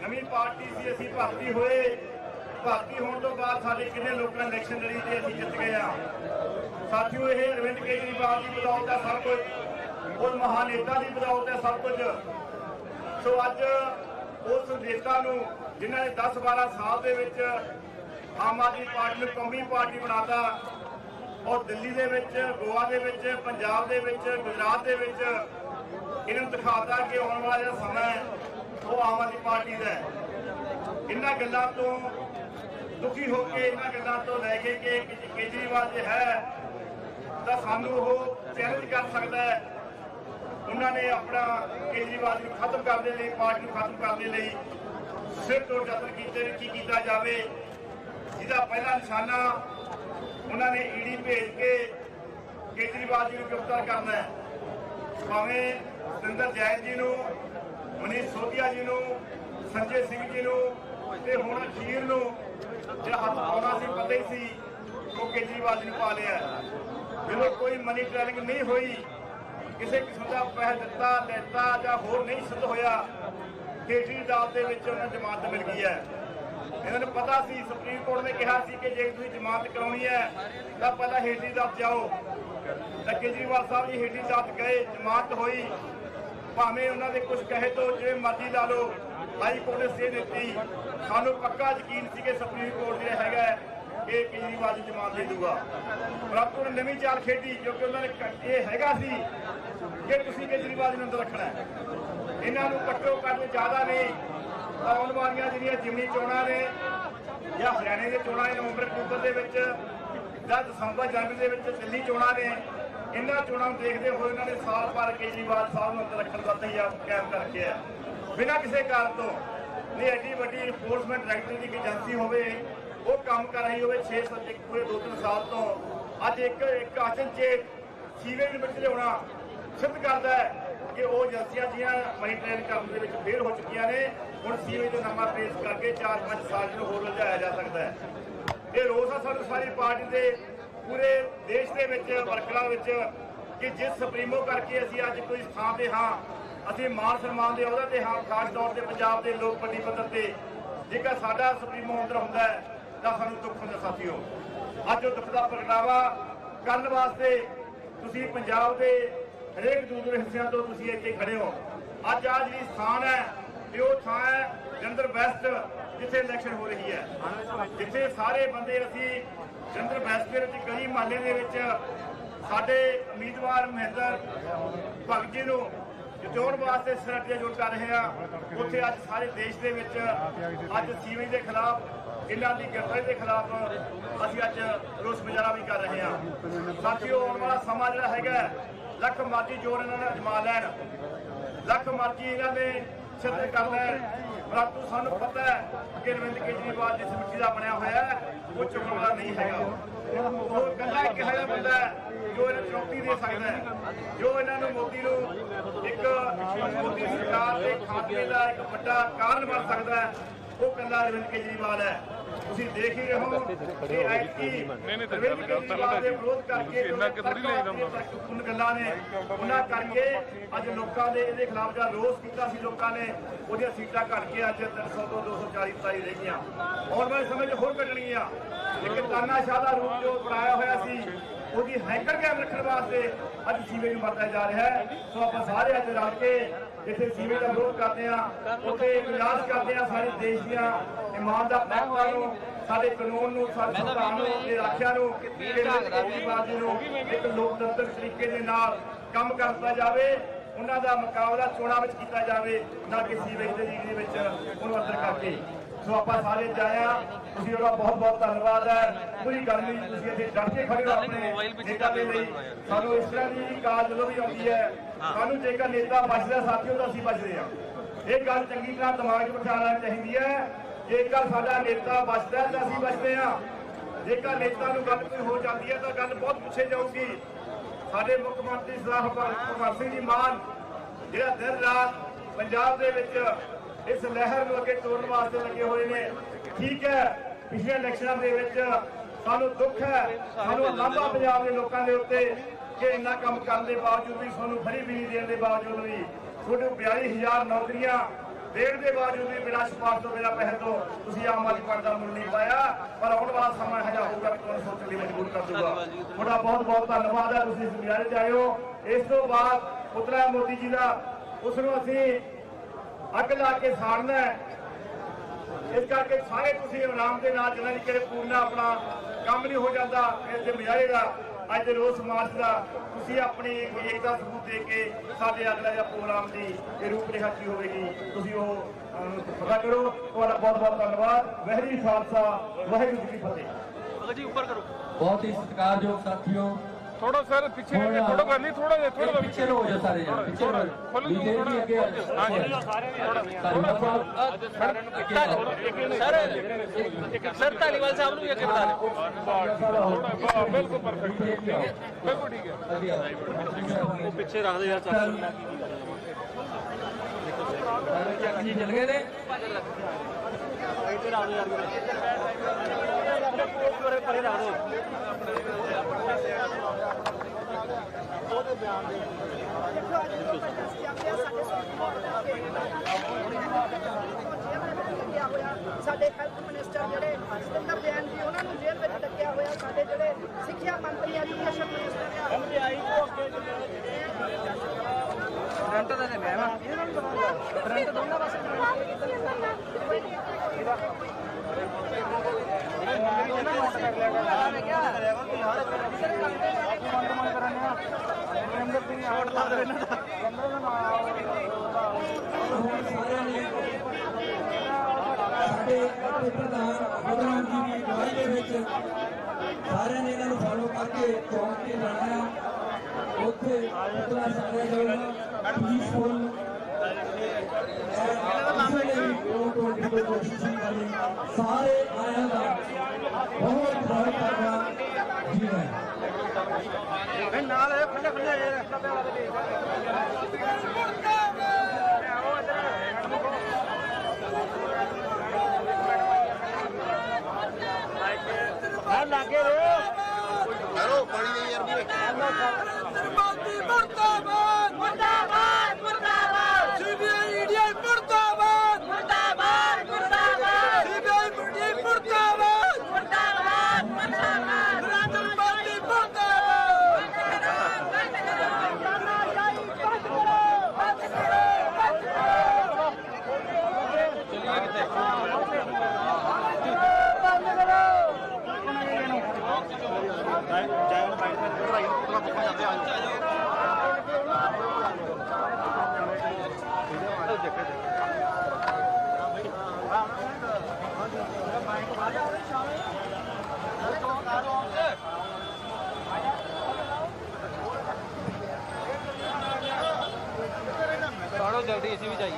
ਨਵੀਂ ਪਾਰਟੀ ਸੀ, ਅਸੀਂ ਭਰਤੀ ਹੋਏ। ਭਰਤੀ ਹੋਣ ਤੋਂ ਬਾਅਦ ਸਾਡੇ ਕਿੰਨੇ ਲੋਕਾਂ ਨੇ ਇਲੈਕਸ਼ਨ ਲੜੀ ਤੇ ਅਸੀਂ ਜਿੱਤ ਗਏ ਆ। ਸਾਥੀਓ, ਇਹ ਅਰਵਿੰਦ ਕੇਜਰੀਵਾਲ ਦੀ ਬਦੌਲਤ ਹੈ ਸਭ ਕੁਝ। ਉਸ ਮਹਾਨ ਨੇਤਾ ਦੀ ਬਦੌਲਤ ਹੈ ਸਭ ਕੁਝ। ਸੋ ਅੱਜ ਉਸ ਨੇਤਾ ਨੂੰ, ਜਿਨ੍ਹਾਂ ਨੇ 10 12 ਸਾਲ ਦੇ ਵਿੱਚ ਆਮ ਆਦਮੀ ਪਾਰਟੀ ਨੂੰ ਕੌਮੀ ਪਾਰਟੀ ਬਣਾਤਾ, ਔਰ ਦਿੱਲੀ ਦੇ ਵਿੱਚ, ਗੋਆ ਦੇ ਵਿੱਚ, ਪੰਜਾਬ ਦੇ ਵਿੱਚ, ਗੁਜਰਾਤ ਦੇ ਵਿੱਚ, ਇਹਨਾਂ ਨੂੰ ਦਿਖਾਤਾ ਕਿ ਆਉਣ ਵਾਲਾ ਜਿਹੜਾ ਸਮਾਂ ਹੈ ਉਹ ਆਮ ਆਦਮੀ ਪਾਰਟੀ ਦਾ ਇਹਨਾਂ ਗੱਲਾਂ ਤੋਂ ਦੁਖੀ ਹੋ ਕੇ ਇਹਨਾਂ ਗੱਲਾਂ ਤੋਂ ਲੈ ਕੇ ਕਿ ਕੇਜਰੀਵਾਲ ਜੇ ਹੈ, ਤਾਂ ਸਾਨੂੰ ਉਹ ਚੈਲੰਜ ਕਰ ਸਕਦਾ ਹੈ। ਉਹਨਾਂ ਨੇ ਆਪਣਾ ਕੇਜਰੀਵਾਲ ਨੂੰ ਖਤਮ ਕਰਨ ਦੇ ਲਈ, ਪਾਰਟੀ ਨੂੰ ਖਤਮ ਕਰਨ ਦੇ ਲਈ ਸਿਰ ਤੋਂ ਯਤਨ ਕੀਤੇ ਨੇ ਕੀ ਕੀਤਾ ਜਾਵੇ। ਜਿਹਦਾ ਪਹਿਲਾ ਨਿਸ਼ਾਨਾ ਉਹਨਾਂ ਨੇ ਈਡੀ ਭੇਜ ਕੇ ਕੇਜਰੀਵਾਲ ਜੀ ਨੂੰ ਗ੍ਰਿਫਤਾਰ ਕਰਨਾ ਹੈ। ਭਾਵੇਂ ਸਤਿੰਦਰ ਜੈਨ ਜੀ ਨੂੰ ਮਨੀਸ਼ ਸੋਧੀਆ ਜੀ ਨੂੰ, ਸੰਜੇ ਸਿੰਘ ਜੀ ਨੂੰ ਤੇ ਹੁਣ ਅਖੀਰ ਨੂੰ ਜਿਹੜਾ ਹੱਥ ਪਾਉਣਾ ਸੀ, ਪਤਾ ਹੀ ਸੀ ਉਹ ਕੇਜਰੀਵਾਲ ਜੀ ਨੂੰ ਪਾ ਲਿਆ। ਜਦੋਂ ਕੋਈ ਮਨੀ ਟ੍ਰੈਲਿੰਗ ਨਹੀਂ ਹੋਈ, ਕਿਸੇ ਕਿਸਮ ਦਾ ਪੈਸਾ ਦਿੱਤਾ, ਲੈਤਾ ਜਾਂ ਹੋਰ ਨਹੀਂ ਸਿੱਧ ਹੋਇਆ, ਕੇਜਰੀ ਅਦਾਲਤ ਦੇ ਵਿੱਚ ਉਹਨਾਂ ਨੂੰ ਜ਼ਮਾਨਤ ਮਿਲ ਗਈ ਹੈ। ਇਹਨਾਂ ਨੂੰ ਪਤਾ ਸੀ, ਸੁਪਰੀਮ ਕੋਰਟ ਨੇ ਕਿਹਾ ਸੀ ਕਿ ਜੇ ਤੁਸੀਂ ਜ਼ਮਾਨਤ ਕਰਾਉਣੀ ਹੈ, ਤਾਂ ਪਹਿਲਾਂ ਹੇਠਲੀ ਅਦਾਲਤ ਜਾਓ। ਤਾਂ ਕੇਜਰੀਵਾਲ ਸਾਹਿਬ ਜੀ ਹੇਠਲੀ ਅਦਾਲਤ ਗਏ, ਜ਼ਮਾਨਤ ਹੋਈ। ਭਾਵੇਂ ਉਹਨਾਂ ਦੇ ਕੁਝ ਕਹੇ ਤੋਂ, ਜਿਵੇਂ ਮਰਜ਼ੀ ਲਾ ਲਓ, ਹਾਈ ਕੋਰਟ ਨੇ ਸੇ ਦਿੱਤੀ। ਸਾਨੂੰ ਪੱਕਾ ਯਕੀਨ ਸੀ ਕਿ ਸੁਪਰੀਮ ਕੋਰਟ ਜਿਹੜਾ ਹੈਗਾ ਇਹ ਕੇਜਰੀਵਾਲ ਦੀ ਜ਼ਮਾਨਤ ਦੇ ਦੂਗਾ। ਪਰੰਤੂ ਉਹਨੇ ਨਵੀਂ ਚਾਲ ਖੇਡੀ ਕਿਉਂਕਿ ਉਹਨਾਂ ਨੇ ਇਹ ਹੈਗਾ ਸੀ ਕਿ ਤੁਸੀਂ ਕੇਜਰੀਵਾਲ ਨੂੰ ਅੰਦਰ ਰੱਖਣਾ ਹੈ। ਇਹਨਾਂ ਨੂੰ ਕੱਟੋ ਘੱਟ ਜ਼ਿਆਦਾ ਨਹੀਂ ਆਉਣ ਵਾਲੀਆਂ ਜਿਹੜੀਆਂ ਜਿਮਨੀ ਚੋਣਾਂ ਨੇ, ਜਾਂ ਹਰਿਆਣੇ ਦੇ ਚੋਣਾਂ ਨੇ ਨਵੰਬਰ ਅਕਤੂਬਰ ਦੇ ਵਿੱਚ, ਜਾਂ ਦਸੰਬਰ ਜਨਵਰੀ ਦੇ ਵਿੱਚ ਦਿੱਲੀ ਚੋਣਾਂ ਨੇ ਇਹਨਾਂ ਚੋਣਾਂ ਨੂੰ ਦੇਖਦੇ ਹੋਏ ਉਹਨਾਂ ਨੇ ਸਾਲ ਭਰ ਕੇਜਰੀਵਾਲ ਸਾਹਿਬ ਨੂੰ ਅੰਦਰ ਰੱਖਣ ਦਾ ਤਈਆ ਕਾਇਮ ਕਰ ਰੱਖਿਆ ਬਿਨਾਂ ਕਿਸੇ ਕਾਰਨ ਤੋਂ ਨਹੀਂ, ਐਡੀ ਵੱਡੀ ਇਨਫੋਰਸਮੈਂਟ ਡਾਇਰੈਕਟਰ ਦੀ ਏਜੰਸੀ ਹੋਵੇ, ਉਹ ਕੰਮ ਕਰ ਰਹੀ ਹੋਵੇ 6 7 ਪੂਰੇ 2-3 ਸਾਲ ਤੋਂ। ਅੱਜ ਇੱਕ ਇੱਕ ਅਚਨਚੇਤ ਸੀਵੇਜ ਵਿੱਚ ਲਿਆਉਣਾ ਸਿੱਧ ਕਰਦਾ ਹੈ ਕਿ ਉਹ ਏਜੰਸੀਆਂ ਜੀਆਂ ਮੇਨਟੇਨ ਕਰਨ ਦੇ ਵਿੱਚ ਫੇਲ ਹੋ ਚੁੱਕੀਆਂ ਨੇ। ਹੁਣ ਸੀਵੇਜ ਦੇ ਨੰਬਰ ਪੇਸ਼ ਕਰਕੇ 4-5 ਸਾਲ ਨੂੰ ਹੋਰ ਲਜਾਇਆ ਜਾ ਸਕਦਾ ਹੈ। ਇਹ ਰੋਸ ਆ ਸਾਨੂੰ ਸਾਰੀ ਪਾਰਟੀ ਦੇ ਪੂਰੇ ਦੇਸ਼ ਦੇ ਵਿੱਚ, ਵਰਕਰਾਂ ਵਿੱਚ ਕਿ ਜਿਸ ਸੁਪਰੀਮੋ ਕਰਕੇ ਅਸੀਂ ਅੱਜ ਕੋਈ ਥਾਂ ਤੇ ਹਾਂ, ਅਸੀਂ ਮਾਨ ਸਨਮਾਨ ਦੇ ਅਹੁਦੇ ਤੇ ਹਾਂ, ਖਾਸ ਤੌਰ ਤੇ ਪੰਜਾਬ ਦੇ ਲੋਕ ਵੱਡੀ ਪੱਧਰ ਤੇ। ਜੇਕਰ ਸਾਡਾ ਸੁਪਰੀਮੋ ਅੰਦਰ ਹੁੰਦਾ ਹੈ, ਤਾਂ ਸਾਨੂੰ ਦੁੱਖ ਹੁੰਦਾ ਸਾਥੀਓ। ਅੱਜ ਉਹ ਦੁੱਖ ਦਾ ਪ੍ਰਗਟਾਵਾ ਕਰਨ ਵਾਸਤੇ ਤੁਸੀਂ ਪੰਜਾਬ ਦੇ ਹਰੇਕ ਦੂਰ ਦੂਰ ਹਿੱਸਿਆਂ ਤੋਂ ਤੁਸੀਂ ਇੱਥੇ ਖੜੇ ਹੋ। ਅੱਜ ਆ ਜਿਹੜੀ ਸਥਾਨ ਹੈ, ਇਹ ਉਹ ਥਾਂ ਹੈ ਜੰਦਰ ਵੈਸਟ ਜਿੱਥੇ ਇਲੈਕਸ਼ਨ ਹੋ ਰਹੀ ਹੈ। ਜਿੱਥੇ ਸਾਰੇ ਬੰਦੇ ਅਸੀਂ ਜੰਦਰ ਵੈਸਟ ਦੇ ਵਿੱਚ ਗਲੀ ਮਹੱਲੇ ਦੇ ਵਿੱਚ ਸਾਡੇ ਉਮੀਦਵਾਰ, ਮਹਿੰਦਰ ਭਗਤ ਜੀ ਨੂੰ ਜਿਤਾਉਣ ਵਾਸਤੇ ਸਟ੍ਰੈਟਜੀ ਜੋੜ ਕਰ ਰਹੇ ਆ ਉੱਥੇ ਅੱਜ ਸਾਰੇ ਦੇਸ਼ ਦੇ ਵਿੱਚ ਅੱਜ ਸੀਵੇਜ ਦੇ ਖਿਲਾਫ, ਇਹਨਾਂ ਦੀ ਗ੍ਰਿਫਤਾਰੀ ਦੇ ਖਿਲਾਫ ਅਸੀਂ ਅੱਜ ਰੋਸ ਮੁਜ਼ਾਹਰਾ ਵੀ ਕਰ ਰਹੇ ਹਾਂ। ਸਾਥੀਓ, ਆਉਣ ਵਾਲਾ ਸਮਾਂ ਜਿਹੜਾ ਹੈਗਾ ਲੱਖ ਮਰਜ਼ੀ ਜੋਰ ਇਹਨਾਂ ਨੇ ਅਜਮਾ ਲੈਣ, ਲੱਖ ਮਰਜ਼ੀ ਇਹਨਾਂ ਨੇ ਸਿੱਧ ਕਰ ਲੈਣ। ਪਰੰਤੂ ਸਾਨੂੰ ਪਤਾ ਹੈ ਕਿ ਅਰਵਿੰਦ ਕੇਜਰੀਵਾਲ ਜਿਸ ਮਿੱਟੀ ਦਾ ਬਣਿਆ ਹੋਇਆ ਹੈ, ਉਹ ਚੁੱਕਣ ਵਾਲਾ ਨਹੀਂ ਹੈਗਾ। ਉਹ ਇਕੱਲਾ ਇੱਕ ਹੈਗਾ ਬੰਦਾ ਜੋ ਇਹਨਾਂ ਨੂੰ ਚੁਣੌਤੀ ਦੇ ਸਕਦਾ ਹੈ। ਜੋ ਇਹਨਾਂ ਨੂੰ ਮੋਦੀ ਨੂੰ ਇੱਕ ਮੋਦੀ ਸਰਕਾਰ ਦੇ ਖਾਤਮੇ ਦਾ ਇੱਕ ਵੱਡਾ ਕਾਰਨ ਬਣ ਸਕਦਾ ਹੈ, ਉਹ ਇਕੱਲਾ ਅਰਵਿੰਦ ਕੇਜਰੀਵਾਲ ਹੈ। ਤੁਸੀਂ ਦੇਖ ਹੀ ਰਹੇ ਹੋ ਕਿ ਐਤਕੀ ਅਰਵਿੰਦ ਕੇਜਰੀਵਾਲ ਦੇ ਵਿਰੋਧ ਕਰਕੇ ਇੰਨਾ ਕਿ ਥੋੜ੍ਹੀ ਲੈ ਜਾਂਦਾ ਹੁੰਦਾ। ਉਨ ਗੱਲਾਂ ਨੇ। ਉਹਨਾਂ ਕਰਕੇ ਅੱਜ ਲੋਕਾਂ ਦੇ ਇਹਦੇ ਖਿਲਾਫ ਜਿਹੜਾ ਰੋਸ ਕੀਤਾ ਸੀ ਲੋਕਾਂ ਨੇ ਉਹਦੀਆਂ ਸੀਟਾਂ ਘਟ ਕੇ ਅੱਜ 300 ਤੋਂ 240 ਤਾਈ ਰਹਿ ਗਈਆਂ ਆਉਣ ਵਾਲੇ ਸਮੇਂ 'ਚ ਹੋਰ ਘਟਣਗੀਆਂ ਲੇਕਿਨ ਤਾਨਾਸ਼ਾਹ ਦਾ ਰੂਪ ਜੋ ਬਣਾਇਆ ਉਹਦੀ ਹੈਂਕਰ ਕਾਇਮ ਰੱਖਣ ਵਾਸਤੇ ਅੱਜ ਸੀਵੇ ਨੂੰ ਵਰਤਿਆ ਜਾ ਰਿਹਾ ਹੈ। ਸੋ ਆਪਾਂ ਸਾਰੇ ਅੱਜ ਰਲ ਕੇ ਜਿੱਥੇ ਸੀਵੇ ਦਾ ਵਿਰੋਧ ਕਰਦੇ ਆ ਉੱਥੇ ਇਜਲਾਸ ਕਰਦੇ ਆ ਸਾਰੇ ਦੇਸ਼ ਦੀਆਂ ਇਮਾਨਦਾਰ ਮਹਿਕਮਾ ਨੂੰ ਸਾਡੇ ਕਾਨੂੰਨ ਨੂੰ ਸਾਡੇ ਸੰਵਿਧਾਨ ਨੂੰ ਤੇ ਰੱਖਿਆ ਨੂੰ ਕੇਜਰੀਵਾਲ ਜੀ ਨੂੰ ਇੱਕ ਲੋਕਤੰਤਰ ਤਰੀਕੇ ਦੇ ਨਾਲ ਕੰਮ ਕਰਦਾ ਜਾਵੇ। ਉਹਨਾਂ ਦਾ ਮੁਕਾਬਲਾ ਚੋਣਾਂ ਵਿੱਚ ਕੀਤਾ ਜਾਵੇ ਨਾ ਕਿ ਸੀਵੇਜ ਦੇ ਦੇ ਵਿੱਚ ਉਹਨੂੰ ਅੰਦਰ ਕਰਕੇ। ਸੋ ਆਪਾਂ ਸਾਰੇ ਜਾਇਆ ਤੁਸੀਂ ਉਹਦਾ ਬਹੁਤ ਬਹੁਤ ਧੰਨਵਾਦ ਹੈ। ਕੋਈ ਗੱਲ ਨਹੀਂ ਤੁਸੀਂ ਇੱਥੇ ਡਟ ਕੇ ਖੜੇ ਹੋ ਆਪਣੇ ਨੇਤਾ ਦੇ ਲਈ। ਸਾਨੂੰ ਇਸ ਤਰ੍ਹਾਂ ਦੀ ਕਾਲ ਜਦੋਂ ਵੀ ਆਉਂਦੀ ਹੈ ਸਾਨੂੰ ਜੇਕਰ ਨੇਤਾ ਬਚਦਾ ਸਾਥੀਓ ਤਾਂ ਅਸੀਂ ਬਚਦੇ ਹਾਂ। ਇਹ ਗੱਲ ਚੰਗੀ ਤਰ੍ਹਾਂ ਦਿਮਾਗ 'ਚ ਬਿਠਾ ਲੈਣੀ ਚਾਹੀਦੀ ਹੈ। ਜੇਕਰ ਸਾਡਾ ਨੇਤਾ ਬਚਦਾ ਤਾਂ ਅਸੀਂ ਬਚਦੇ ਹਾਂ। ਜੇਕਰ ਨੇਤਾ ਨੂੰ ਗੱਲ ਕੋਈ ਹੋ ਜਾਂਦੀ ਹੈ ਤਾਂ ਗੱਲ ਬਹੁਤ ਪਿੱਛੇ ਜਾਊਗੀ। ਸਾਡੇ ਮੁੱਖ ਮੰਤਰੀ ਸਰਦਾਰ ਭਗਵੰਤ ਸਿੰਘ ਜੀ ਮਾਨ ਜਿਹੜਾ ਦਿਨ ਰਾਤ ਪੰਜਾਬ ਦੇ ਵਿੱਚ ਇਸ ਲਹਿਰ ਨੂੰ ਅੱਗੇ ਤੋੜਨ ਵਾਸਤੇ ਲੱਗੇ ਹੋਏ ਨੇ। ਠੀਕ ਹੈ ਪਿਛਲੇ ਇਲੈਕਸ਼ਨਾਂ ਦੇ ਵਿੱਚ ਸਾਨੂੰ ਦੁੱਖ ਹੈ ਸਾਨੂੰ ਲਾਂਭਾ ਪੰਜਾਬ ਦੇ ਲੋਕਾਂ ਦੇ ਉੱਤੇ ਕਿ ਇੰਨਾ ਕੰਮ ਕਰਨ ਦੇ ਬਾਵਜੂਦ ਵੀ ਸਾਨੂੰ ਫਰੀ ਬਿਜਲੀ ਦੇਣ ਦੇ ਬਾਵਜੂਦ ਵੀ ਤੁਹਾਡੇ 42000 ਨੌਕਰੀਆਂ ਦੇਣ ਦੇ ਬਾਵਜੂਦ ਵੀ ਬਿਨਾਂ ਸਿਫਾਰਸ਼ ਤੋਂ ਬਿਨਾਂ ਪਹਿਲ ਤੋਂ ਤੁਸੀਂ ਆਮ ਆਦਮੀ ਪਾਰਟੀ ਦਾ ਮੁੱਲ ਨਹੀਂ ਪਾਇਆ। ਪਰ ਆਉਣ ਵਾਲਾ ਸਮਾਂ ਇਹੋ ਜਿਹਾ ਹੋਊਗਾ ਕਿ ਤੁਹਾਨੂੰ ਸੋਚਣ ਲਈ ਮਜਬੂਰ ਕਰ ਦੂਗਾ ਤੁਹਾਡਾ ਬਹੁਤ ਬਹੁਤ ਧੰਨਵਾਦ ਹੈ ਤੁਸੀਂ ਇਸ ਮੁਜ਼ਾਹਰੇ 'ਚ ਹੋ। ਇਸ ਤੋਂ ਬਾਅਦ ਪੁੱਤਰਾ ਮੋਦੀ ਜੀ ਦਾ ਉਸ ਨੂੰ ਅਸੀਂ ਅੱਗ ਲਾ ਕੇ ਸਾੜਨਾ ਹੈ। ਇਸ ਕਰਕੇ ਸਾਰੇ ਤੁਸੀਂ ਆਰਾਮ ਦੇ ਨਾਲ ਜਿਹਨਾਂ ਦੀ ਕਿਹੜੇ ਪੂਰਨਾ ਆਪਣਾ ਕੰਮ ਨਹੀਂ ਹੋ ਜਾਂਦਾ ਇਸ ਦੇ ਮੁਜ਼ਾਹਰੇ ਦਾ ਅੱਜ ਦੇ ਰੋਸ ਮਾਰਚ ਦਾ ਤੁਸੀਂ ਆਪਣੀ ਏਕਤਾ ਸਬੂਤ ਦੇ ਕੇ ਸਾਡੇ ਅਗਲਾ ਜਿਹੜਾ ਪ੍ਰੋਗਰਾਮ ਦੀ ਇਹ ਰੂਪਰੇਖਾ ਕੀ ਹੋਵੇਗੀ ਤੁਸੀਂ ਉਹ ਪਤਾ ਕਰੋ। ਤੁਹਾਡਾ ਬਹੁਤ ਬਹੁਤ ਧੰਨਵਾਦ। ਕਾ ਖਾਲਸਾ ਵਾਹਿਗੁਰੂ ਜੀ ਕੀ ਫਤਿਹ। ਜੀ ਉੱਪਰ ਕਰੋ। ਬਹੁਤ ਹੀ ਸਤਿਕਾਰਯੋਗ ਸਾਥੀਓ ਥੋੜਾ ਸਰ ਪਿੱਛੇ ਕਰਕੇ ਫੋਟੋ ਕਰਨੀ ਥੋੜਾ ਜਿਹਾ ਥੋੜਾ ਪਿੱਛੇ ਹੋ ਜਾ ਸਾਰੇ ਜਣੇ ਪਿੱਛੇ ਹੋ ਬੀਜੇਪੀ ਥੋੜਾ ਅੱਗੇ ਹਾਂਜੀ। ਧੰਨਵਾਦ। ਸਾਹਿਬ ਸਰ ਧਾਲੀਵਾਲ ਸਾਹਿਬ ਨੂੰ ਵੀ ਅੱਗੇ ਬੁਲਾ ਲਓ ਥੋੜਾ ਬਿਲਕੁਲ ਪਰਫੈਕਟ ਬਿਲਕੁਲ ਠੀਕ ਹੈ। ਵਧੀਆ। ਪਿੱਛੇ ਰੱਖ ਦੇ ਯਾਰ ਜੀ ਚੱਲ। ਗਏ ਨੇ। ਪਰੇ ਰੱਖ ਦਿਓ ਸਾਡੇ ਹੈਲਥ ਮਿਨਿਸਟਰ ਜਿਹੜੇ ਸਤਿੰਦਰ ਜੈਨ ਜੀ ਉਹਨਾਂ ਨੂੰ ਜੇਲ੍ਹ ਵਿੱਚ ਡੱਕਿਆ ਹੋਇਆ, ਸਾਡੇ ਜਿਹੜੇ ਸਿੱਖਿਆ ਮੰਤਰੀ ਐਜੂਕੇਸ਼ਨ ਮਿਨਿਸਟਰ ਆ ਐਮਪੀਆਈ ਕੋ ਅੱਗੇ ਫਰੰਟ ਦਾ ਨੇ ਮੈਂ ਫਰੰਟ ਦੋਨਾਂ ਪਾਸੇ ਸਾਡੇ ਇੱਥੇ ਪ੍ਰਧਾਨ ਬਦਰਾਮ ਜੀ ਦੀ ਅਗਵਾਈ ਦੇ ਵਿੱਚ ਸਾਰਿਆਂ ਨੇ ਇਹਨਾਂ ਨੂੰ ਫੋਲੋ ਕਰਕੇ ਚੌਂਕ ਤੇ ਜਾਣਾ ਉੱਥੇ ਪੁਤਲਾ ਸਾਰਿਆਂ ਦਾ ਪੀਸਫੁਲ ਸਾਰੇ ਆਇਆਂ ਦਾ ਬਹੁਤ ਬਹੁਤ ਧੰਨਵਾਦ ਜੀ ਹੈ ਨਾਲ ਖੰਡੇ ਖੰਡੇ ਆ ਕਾੜੋ ਜਲਦੀ ਅਸੀਂ ਵੀ ਜਾਈਏ